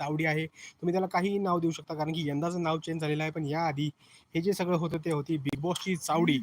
चावडी आहे. तुम्ही त्याला काहीही नाव देऊ शकता कारण की यंदाचं नाव चेंज झालेलं आहे पण याआधी हे जे सगळं होतं ते होती बिग बॉसची चावडी.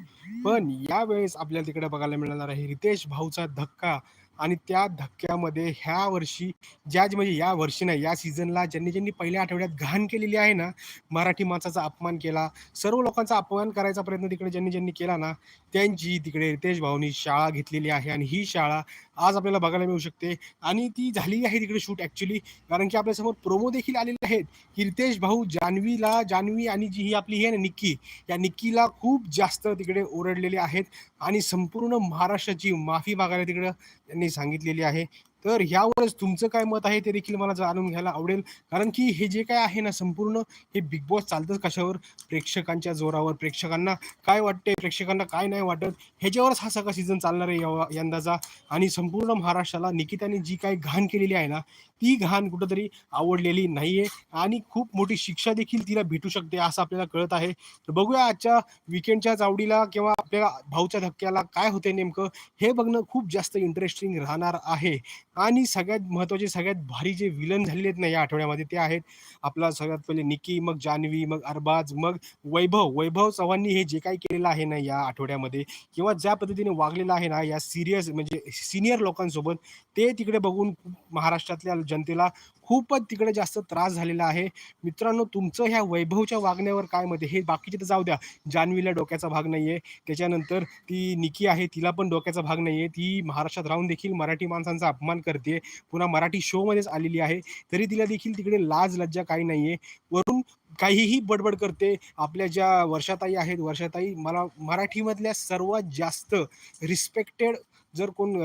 पण यावेळेस आपल्याला तिकडे बघायला मिळणार आहे रितेश भाऊचा धक्का. आणि त्या धक्क्यामध्ये ह्या वर्षी ज्या म्हणजे या वर्षी नाही या सीझनला ज्यांनी ज्यांनी पहिल्या आठवड्यात घाण केलेली आहे ना मराठी माणसाचा अपमान केला सर्व लोकांचा अपमान करायचा प्रयत्न तिकडे ज्यांनी ज्यांनी केला ना त्यांची तिकडे रितेश भाऊनी शाळा घेतलेली आहे. आणि ही शाळा आज आपल्याला बघायला मिळू शकते. आणि ती झालेली आहे तिकडे शूट ऍक्च्युली कारण की आपल्यासमोर प्रोमो देखील आलेले आहेत. की रितेश भाऊ जान्हवीला जान्हवी आणि जी ही आपली ही आहे ना निक्की. या निक्कीला खूप जास्त तिकडे ओरडलेले आहेत. आणि संपूर्ण महाराष्ट्राची माफी मागायला तिकडे त्यांनी सांगितलेली आहे. तर ह्यावरच तुमचं काय मत आहे ते देखील मला जाणून घ्यायला आवडेल. कारण की हे जे काय आहे ना संपूर्ण हे बिग बॉस चालतंच कशावर? प्रेक्षकांच्या जोरावर. प्रेक्षकांना काय वाटते प्रेक्षकांना काय नाही वाटत? ह्याच्यावरच हा सगळा सीझन चालणार आहे यवा- यंदाचा. आणि संपूर्ण महाराष्ट्राला निकिताने जी काही घाण केलेली आहे ना ती घाण कुठंतरी आवडलेली नाहीये. आणि खूप मोठी शिक्षा देखील तिला भेटू शकते असं आपल्याला कळत आहे. तर बघूया आजच्या विकेंडच्या चावडीला किंवा आपल्या भाऊच्या धक्क्याला काय होते नेमकं हे बघणं खूप जास्त इंटरेस्टिंग राहणार आहे. आणि सगळ्यात महत्त्वाचे सगळ्यात भारी जे विलन झालेले आहेत ना या आठवड्यामध्ये ते आहेत आपला सगळ्यात पहिले निकी मग जान्हवी मग अरबाज मग वैभव. वैभव चव्हाणनी हे जे काही केलेलं आहे ना या आठवड्यामध्ये किंवा ज्या पद्धतीने वागलेलं आहे ना या सिरियस म्हणजे सिनियर लोकांसोबत ते तिकडे बघून महाराष्ट्रातल्या जनतेला खूपच तिकडे जास्त त्रास झालेला आहे. मित्रांनो तुमचं ह्या वैभवच्या वागण्यावर काय मते हे बाकीचे तर जाऊ द्या. जान्हवीला डोक्याचा भाग नाहीये. त्याच्यानंतर ती निकी आहे तिला पण डोक्याचा भाग नाहीये. ती महाराष्ट्रात राहून देखील मराठी माणसांचा अपमान करते. पुन्हा मराठी शो मध्येच आलेली आहे. तरी तिला देखील तिकडे लाज लज्जा काही नाहीये. वरून काहीही बडबड करते. आपल्या ज्या वर्षाताई आहेत वर्षाताई मला मराठीमधल्या सर्वात जास्त रिस्पेक्टेड जर कोण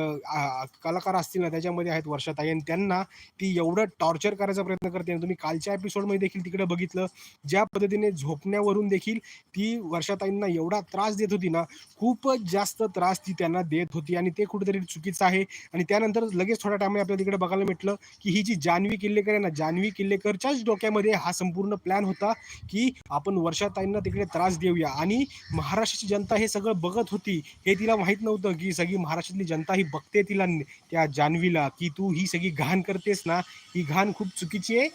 कलाकार असतील ना त्याच्यामध्ये आहेत वर्षाताई आणि त्यांना ती एवढं टॉर्चर करायचा प्रयत्न करते आणि तुम्ही कालच्या एपिसोडमध्ये देखील तिकडे बघितलं ज्या पद्धतीने झोपण्यावरून देखील ती वर्षाताईंना एवढा त्रास देत होती ना खूपच जास्त त्रास ती त्यांना देत होती आणि ते कुठेतरी चुकीचं आहे. आणि त्यानंतर लगेच थोड्या टाइम आपल्याला तिकडे बघायला भेटलं की ही जी जान्हवी किल्लेकर आहे ना जान्हवी किल्लेकरच्याच डोक्यामध्ये हा संपूर्ण प्लॅन होता की आपण वर्षाताईंना तिकडे त्रास देऊया. आणि महाराष्ट्राची जनता हे सगळं बघत होती हे तिला माहीत नव्हतं की सगळी महाराष्ट्रातली जनता ही बघते तिला त्या जान्हवीला की तू ही सगळी घाण करतेस ना ही घाण खूप चुकीची आहे.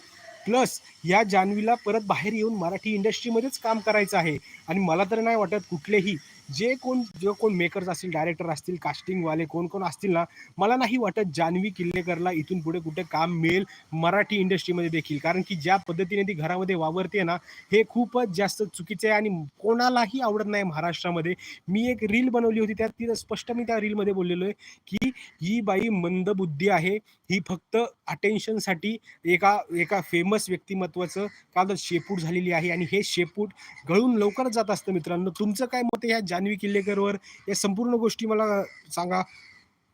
प्लस या जान्हवीला परत बाहेर येऊन मराठी इंडस्ट्रीमध्येच काम करायचं आहे. आणि मला तर नाही वाटत कुठलेही जे कोण जे कोण मेकर्स असतील डायरेक्टर असतील कास्टिंगवाले कोण कोण असतील ना मला नाही वाटत जान्हवी किल्लेकरला इथून पुढे कुठे काम मिळेल मराठी इंडस्ट्रीमध्ये देखील. कारण की ज्या पद्धतीने ती घरामध्ये वावरते ना हे खूपच जास्त चुकीचे आहे आणि कोणालाही आवडत नाही महाराष्ट्रामध्ये. मी एक रील बनवली होती त्यात तिथं स्पष्ट मी त्या रीलमध्ये बोललेलो आहे की ही बाई मंदबुद्धी आहे ही फक्त अटेन्शनसाठी एका एका फेमस व्यक्तिमत्वाचं का तर शेपूट झालेली आहे आणि हे शेपूट गळून लवकरच जात असतं मित्रांनो. तुमचं काय मत आहे? ह्या जान्हवी किल्लेकरवर या संपूर्ण गोष्टी मला सांगा.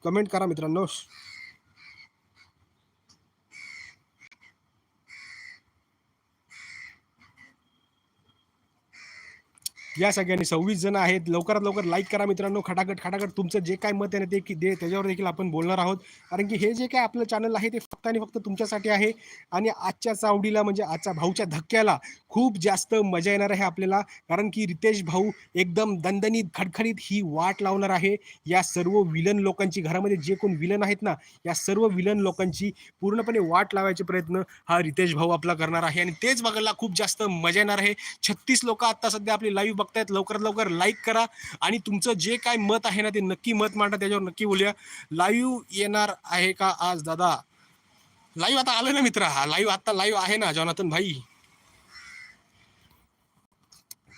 कमेंट करा मित्रांनो. या सगळ्यांनी सव्वीस जण आहेत. लवकरात लवकर लाईक करा मित्रांनो. खटाखट खटाखट तुमचं जे काय मत आहे ना ते की- दे त्याच्यावर देखील आपण बोलणार आहोत. कारण की हे जे काय आपलं चॅनल आहे ते फक्त आणि फक्त तुमच्यासाठी आहे. आणि आजच्या चावडीला म्हणजे आजच्या भाऊच्या धक्क्याला खूप जास्त मजा येणार आहे आपल्याला. कारण की रितेश भाऊ एकदम दणदणीत खडखडीत ही वाट लावणार आहे. या सर्व विलन लोकांची घरामध्ये जे कोण विलन आहेत ना या सर्व विलन लोकांची पूर्णपणे वाट लावायचे प्रयत्न हा रितेश भाऊ आपला करणार आहे. आणि तेच बघायला खूप जास्त मजा येणार आहे. छत्तीस लोक आता सध्या आपली लाईव्ह बघतायत लवकरात लवकर लाईक करा आणि तुमचं जे काय मत आहे ना ते नक्की मत मांडा त्याच्यावर नक्की बोलूया. लाईव्ह येणार आहे का आज दादा? लाईव्ह आता आलं ना मित्र. हा लाईव्ह आता लाईव्ह आहे ना जॉनाथन भाई.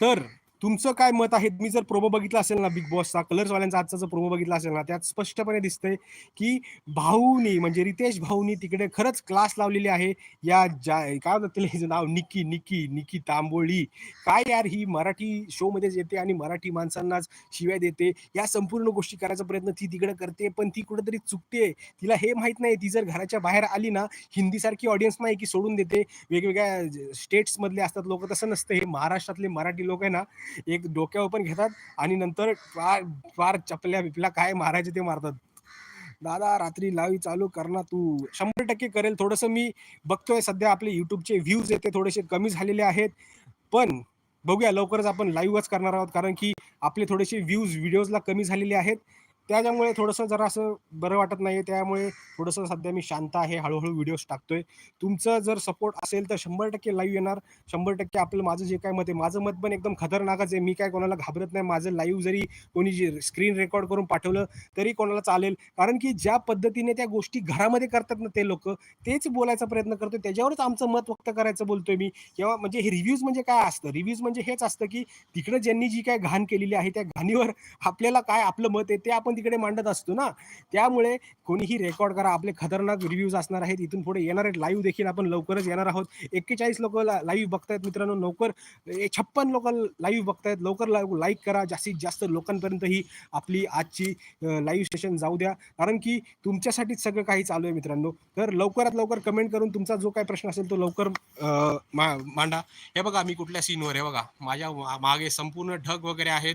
तर तुमचं काय मत आहे? मी जर प्रोमो बघितला असेल ना बिग बॉसचा कलर्सवाल्यांचा आजचा जर प्रोमो बघितला असेल ना त्यात स्पष्टपणे दिसतंय की भाऊनी म्हणजे रितेश भाऊनी तिकडे खरंच क्लास लावलेली आहे. या ज्या काय म्हणतात तिला हिचं नाव निक्की निक्की निकी तांबोळी. काय यार ही मराठी शो मध्येच येते आणि मराठी माणसांनाच शिव्या देते. या संपूर्ण गोष्टी करायचा प्रयत्न ती तिकडे करते पण ती कुठेतरी चुकते. तिला हे माहीत नाही ती जर घराच्या बाहेर आली ना हिंदी सारखी ऑडियन्स नाही की सोडून देते. वेगवेगळ्या स्टेट्समधले असतात लोक तसं नसतं. हे महाराष्ट्रातले मराठी लोक आहे ना एक डोक्यावर पण घेतात आणि नंतर फार फार चपल्या बिपल्या काय मारायचे ते मारतात. दादा रात्री लावी चालू कर ना तू. शंभर टक्के करेल. थोडंसं मी बघतोय सध्या आपले युट्यूबचे व्ह्यूज येते थोडेसे कमी झालेले आहेत. पण बघूया लवकरच आपण लाईव्हच करणार आहोत. कारण की आपले थोडेसे व्ह्यूज व्हिडिओजला कमी झालेले आहेत. त्याच्यामुळे थोडंसं जरा असं बरं वाटत नाही त्यामुळे थोडंसं सध्या मी शांत आहे. हळूहळू व्हिडिओज टाकतोय. तुमचं जर सपोर्ट असेल तर शंभर टक्के लाईव्ह येणार. शंभर टक्के आपलं माझं जे काय मत आहे माझं मत पण एकदम खतरनाकच आहे. मी काय कोणाला घाबरत नाही. माझं लाईव्ह जरी कोणी जे स्क्रीन रेकॉर्ड करून पाठवलं तरी कोणाला चालेल. कारण की ज्या पद्धतीने त्या गोष्टी घरामध्ये करतात ना ते लोक तेच बोलायचा प्रयत्न करतो त्याच्यावरच आमचं मत व्यक्त करायचं बोलतोय मी. किंवा म्हणजे हे रिव्ह्यूज म्हणजे काय असतं? रिव्ह्यूज म्हणजे हेच असतं की तिकडे ज्यांनी जी काय घाण केलेली आहे त्या घाणीवर आपल्याला काय आपलं मत आहे ते आपण तिकडे मांडत असतो ना. त्यामुळे कोणीही रेकॉर्ड करा. आपले खतरनाक रिव्ह्यूज असणार आहेत. इथून पुढे येणार आहेत. लाईव्ह देखील आपण लवकरच येणार आहोत. एक्केचाळीस लोक लाईव्ह बघतायत मित्रांनो. लवकर छप्पन लोक लाईव्ह बघतायत. लवकर लाईक करा. जास्तीत जास्त लोकांपर्यंत ही आपली आजची लाईव्ह सेशन जाऊ द्या. कारण की तुमच्यासाठीच सगळं काही चालू आहे मित्रांनो. तर लवकरात लवकर कमेंट करून तुमचा जो काही प्रश्न असेल तो लवकर मांडा. हे बघा मी कुठल्या सीनवर आहे? बघा. माझ्या मा- मागे संपूर्ण ढग वगैरे आहेत.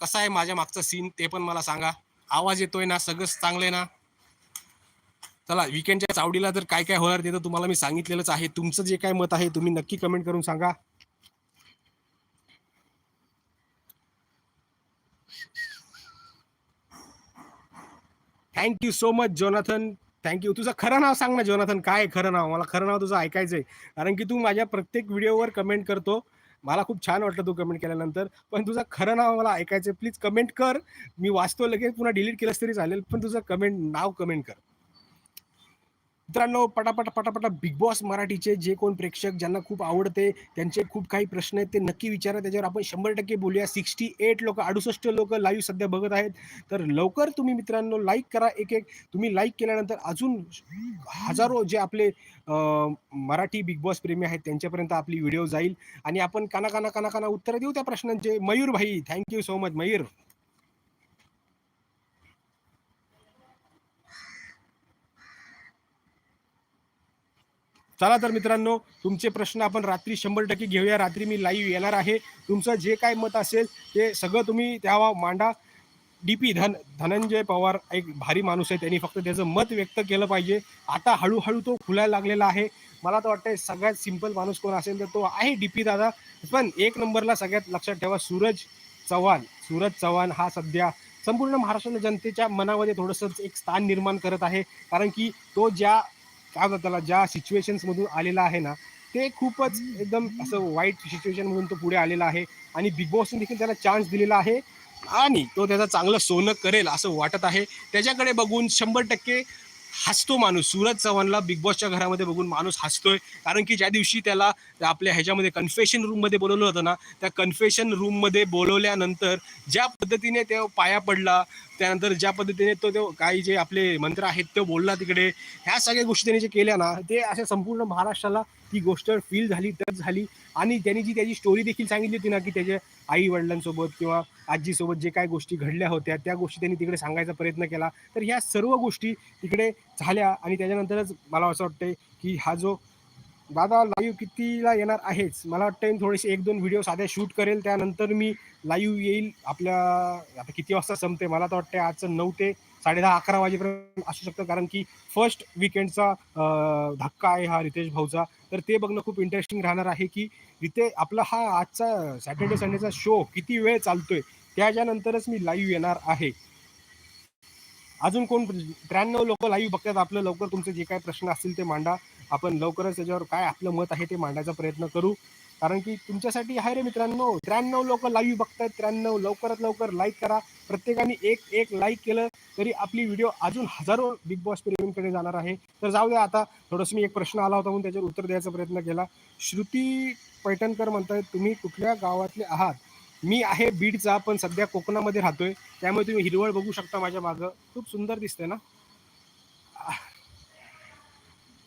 कसा आहे माझ्या मागचा सीन ते पण मला सांगा. आवाज येतोय ना सगळंच चांगलं आहे ना. चला विकेंडच्या चावडीला जर काय काय होणार ते तर तुम्हाला मी सांगितलेलंच आहे. तुमचं जे काय मत आहे तुम्ही नक्की कमेंट करून सांगा. Thank you so much Jonathan thank you तुझं खरं नाव सांग ना जोनाथन काय खरं नाव? मला खरं नाव तुझं ऐकायचंय. कारण की तू माझ्या प्रत्येक व्हिडिओवर कमेंट करतो. मला खूप छान वाटलं तू कमेंट केल्यानंतर. पण तुझं खरं नाव मला ऐकायचं प्लीज कमेंट कर. मी वाचतो लगेच. पुन्हा डिलीट केलंस तरी चालेल. पण तुझं कमेंट नाव कमेंट कर. मित्रांनो पटापट पटापटा बिग बॉस मराठीचे जे कोण प्रेक्षक ज्यांना खूप आवडते त्यांचे खूप काही प्रश्न आहेत ते नक्की विचारा. त्याच्यावर आपण शंभर टक्के बोलूया. सिक्स्टी एट लोक अडुसष्ट लोक लाईव्ह सध्या बघत आहेत. तर लवकर तुम्ही मित्रांनो लाईक करा एक एक. तुम्ही लाईक केल्यानंतर अजून हजारो जे आपले मराठी बिग बॉस प्रेमी आहेत त्यांच्यापर्यंत आपली व्हिडिओ जाईल. आणि आपण काना काना काना काना उत्तर देऊ त्या प्रश्नांचे. मयूर भाई थँक्यू सो मच मयूर. चला तर मित्रांनो तुमचे प्रश्न आपण रात्री शंभर टक्के घेऊया. रात्री मी लाईव्ह येणार आहे. तुमचं जे काय मत असेल ते सगळं तुम्ही तेव्हा मांडा. डी पी धन धनंजय पवार एक भारी माणूस आहे. त्यांनी फक्त त्याचं मत व्यक्त केलं पाहिजे. आता हळूहळू तो खुलायला लागलेला आहे. मला तर वाटतंय सगळ्यात सिंपल माणूस कोण असेल तर तो आहे डी पी दादा. पण एक नंबरला सगळ्यात लक्षात ठेवा सूरज चव्हाण. सूरज चव्हाण हा सध्या संपूर्ण महाराष्ट्र जनतेच्या मनामध्ये थोडंसं एक स्थान निर्माण करत आहे. कारण की तो ज्या काय म्हणतात त्याला ज्या सिच्युएशन्समधून आलेला आहे ना ते खूपच एकदम असं वाईट सिच्युएशनमधून तो पुढे आलेला आहे. आणि बिग बॉसने देखील त्याला चान्स दिलेला आहे. आणि तो त्याचं चांगलं सोनं करेल असं वाटत आहे. त्याच्याकडे बघून शंभर टक्के हसतो माणूस. सूरज चव्हाणला बिग बॉसच्या घरामध्ये बघून माणूस हसतोय. कारण की ज्या दिवशी त्याला आपल्या ह्याच्यामध्ये कन्फेशन रूममध्ये बोलवलं होतं ना त्या कन्फेशन रूममध्ये बोलवल्यानंतर ज्या पद्धतीने तो पाया पडला त्यानंतर ज्या पद्धतीने तो तो काही जे आपले मंत्र आहेत ते बोलला तिकडे ह्या सगळ्या गोष्टी त्यांनी जे केल्या ना ते अशा संपूर्ण महाराष्ट्राला ती गोष्ट फील झाली टच झाली. आणि त्यांनी जी त्याची स्टोरी देखील सांगितली होती ना की त्याच्या आई वडिलांसोबत किंवा आजीसोबत जे काही गोष्टी घडल्या होत्या त्या गोष्टी त्यांनी तिकडे सांगायचा प्रयत्न केला. तर ह्या सर्व गोष्टी तिकडे झाल्या आणि त्याच्यानंतरच मला असं वाटतंय की हा जो दादा लाईव्ह कितीला येणार आहेच? मला वाटतं थोडेसे एक दोन व्हिडिओ साध्या शूट करेल त्यानंतर मी लाईव्ह येईल आपल्या आता किती वाजता संपते मला तर वाटतं आजचं नऊ ते साडे दहा अकरा वाजेपर्यंत असू शकतं. कारण की फर्स्ट विकेंडचा धक्का आहे हा रितेश भाऊचा. तर ते बघणं खूप इंटरेस्टिंग राहणार आहे की रिते आपला हा आजचा सॅटर्डे संडेचा शो किती वेळ चालतोय त्याच्यानंतरच मी लाईव्ह येणार आहे. अजून कोण? त्र्याण्णव लोक लाईव्ह बघतात आपलं. लवकर तुमचे जे काही प्रश्न असतील ते मांडा. आपण लवकरच त्याच्यावर काय आपलं मत आहे ते मांडायचा प्रयत्न करू. कारण की तुमच्यासाठी आहे रे मित्रांनो त्र्याण्णव लोक लाईव्ह बघतायत त्र्याण्णव. लवकरात लवकर लाईक करा. प्रत्येकाने एक एक लाईक केलं तरी आपली व्हिडिओ अजून हजारो बिग बॉस प्रेमींकडे जाणार आहे. तर जाऊ द्या आता. थोडंसं मी एक प्रश्न आला होता म्हणून त्याच्यावर उत्तर द्यायचा प्रयत्न केला. श्रुती पैठणकर म्हणतायत तुम्ही कुठल्या गावातले आहात? मी आहे बीडचा पण सध्या कोकणामध्ये राहतोय. त्यामुळे तुम्ही हिरवळ बघू शकता माझ्या मागं. खूप सुंदर दिसते ना?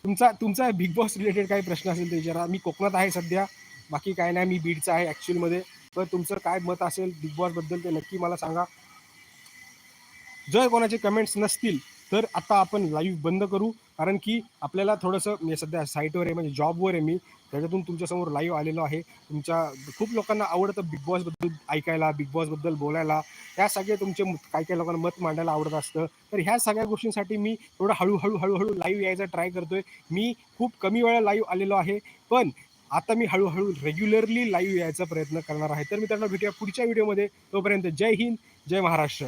तुमचा तुमचा बिग बॉस रिलेटेड काही प्रश्न असेल ते विचारा. मी कोकणात आहे सध्या. बाकी काय नाही मी बीडचा आहे ॲक्च्युअलमध्ये तर तुमचं काय मत असेल बिग बॉसबद्दल ते नक्की मला सांगा. जर कोणाचे कमेंट्स नसतील तर आता आपण लाईव्ह बंद करू. कारण की आपल्याला थोडंसं मी सध्या साईटवर आहे म्हणजे जॉबवर आहे मी. त्याच्यातून तुमच्यासमोर लाईव्ह आलेलो आहे. तुमच्या खूप लोकांना आवडतं बिग बॉसबद्दल ऐकायला बिग बॉसबद्दल बोलायला. या सगळे तुमचे मत- काही काही लोकांना मत मांडायला आवडत असतं. तर ह्या सगळ्या गोष्टींसाठी मी थोडं हळूहळू हळूहळू लाईव्ह यायचा ट्राय करतोय. मी खूप कमी वेळा लाईव्ह आलेलो आहे. पण आता मी हळूहळू रेग्युलरली लाईव्ह यायचा प्रयत्न करणार आहे. तर मित्रांनो भेटूया पुढच्या व्हिडिओमध्ये तोपर्यंत जय हिंद जय महाराष्ट्र.